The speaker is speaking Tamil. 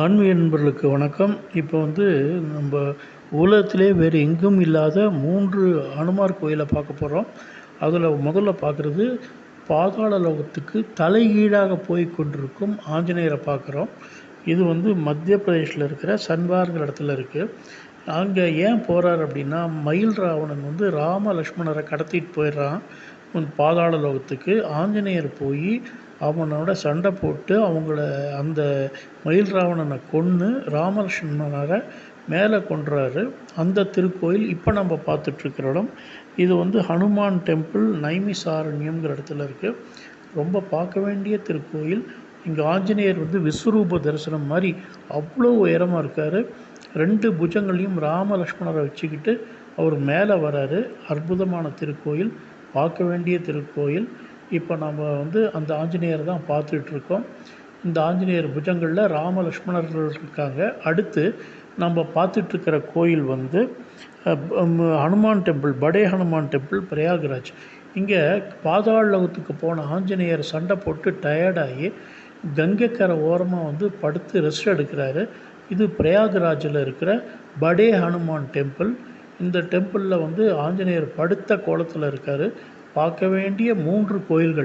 ஆன்மீக நண்பர்களுக்கு வணக்கம். இப்போ வந்து நம்ம உலகத்திலே வேறு எங்கும் இல்லாத மூன்று அனுமார் கோயிலை பார்க்க போகிறோம் அதில் முதல்ல பார்க்குறது பாதாள லோகத்துக்கு தலைகீழாக போய் கொண்டிருக்கும் ஆஞ்சநேயரை பார்க்குறோம். இது வந்து மத்திய பிரதேஷில் இருக்கிற சன்வார்ங்கிற இடத்துல இருக்குது அங்கே ஏன் போகிறார் அப்படின்னா மயில் ராவணன் வந்து ராம லக்ஷ்மணரை கடத்திட்டு போயிடுறான். பாதாள லோகத்துக்கு ஆஞ்சநேயர் போய் அவனோட சண்டை போட்டு அவங்கள அந்த மயில் ராவணனை கொன்று ராமலட்சுமணரை மேலே கொன்றாரு. அந்த திருக்கோயில் இப்போ நம்ம பார்த்துட்ருக்கிற இடம். இது வந்து ஹனுமான் டெம்பிள் நைமிசாரண்யம்ங்கிற இடத்துல இருக்குது ரொம்ப பார்க்க வேண்டிய திருக்கோயில். இங்கே ஆஞ்சநேயர் வந்து விஸ்வரூப தரிசனம் மாதிரி அவ்வளோ உயரமாக இருக்கார். ரெண்டு புஜங்களையும் ராமலக்ஷ்மணரை வச்சுக்கிட்டு அவர் மேலே வராரு. அற்புதமான திருக்கோயில். பார்க்க வேண்டிய திருக்கோயில். இப்போ நம்ம வந்து அந்த ஆஞ்சநேயர் தான் பார்த்துட்ருக்கோம் இந்த ஆஞ்சநேயர் புஜங்களில் ராம லக்ஷ்மணர்கள் இருக்காங்க. அடுத்து நம்ம பார்த்துட்ருக்கிற கோயில் வந்து ஹனுமான் டெம்பிள் படே ஹனுமான் டெம்பிள் பிரயாகராஜ். இங்கே பாதாள லோகத்துக்கு போன ஆஞ்சநேயர் சண்டை போட்டு டயர்டாகி கங்கைக்கரை ஓரமாக வந்து படுத்து ரெஸ்ட் எடுக்கிறாரு. இது பிரயாகராஜில் இருக்கிற படே ஹனுமான் டெம்பிள். இந்த டெம்பிளில் வந்து ஆஞ்சநேயர் படுத்த கோலத்தில் இருக்கார். பார்க்க வேண்டிய மூன்று கோயில்கள்.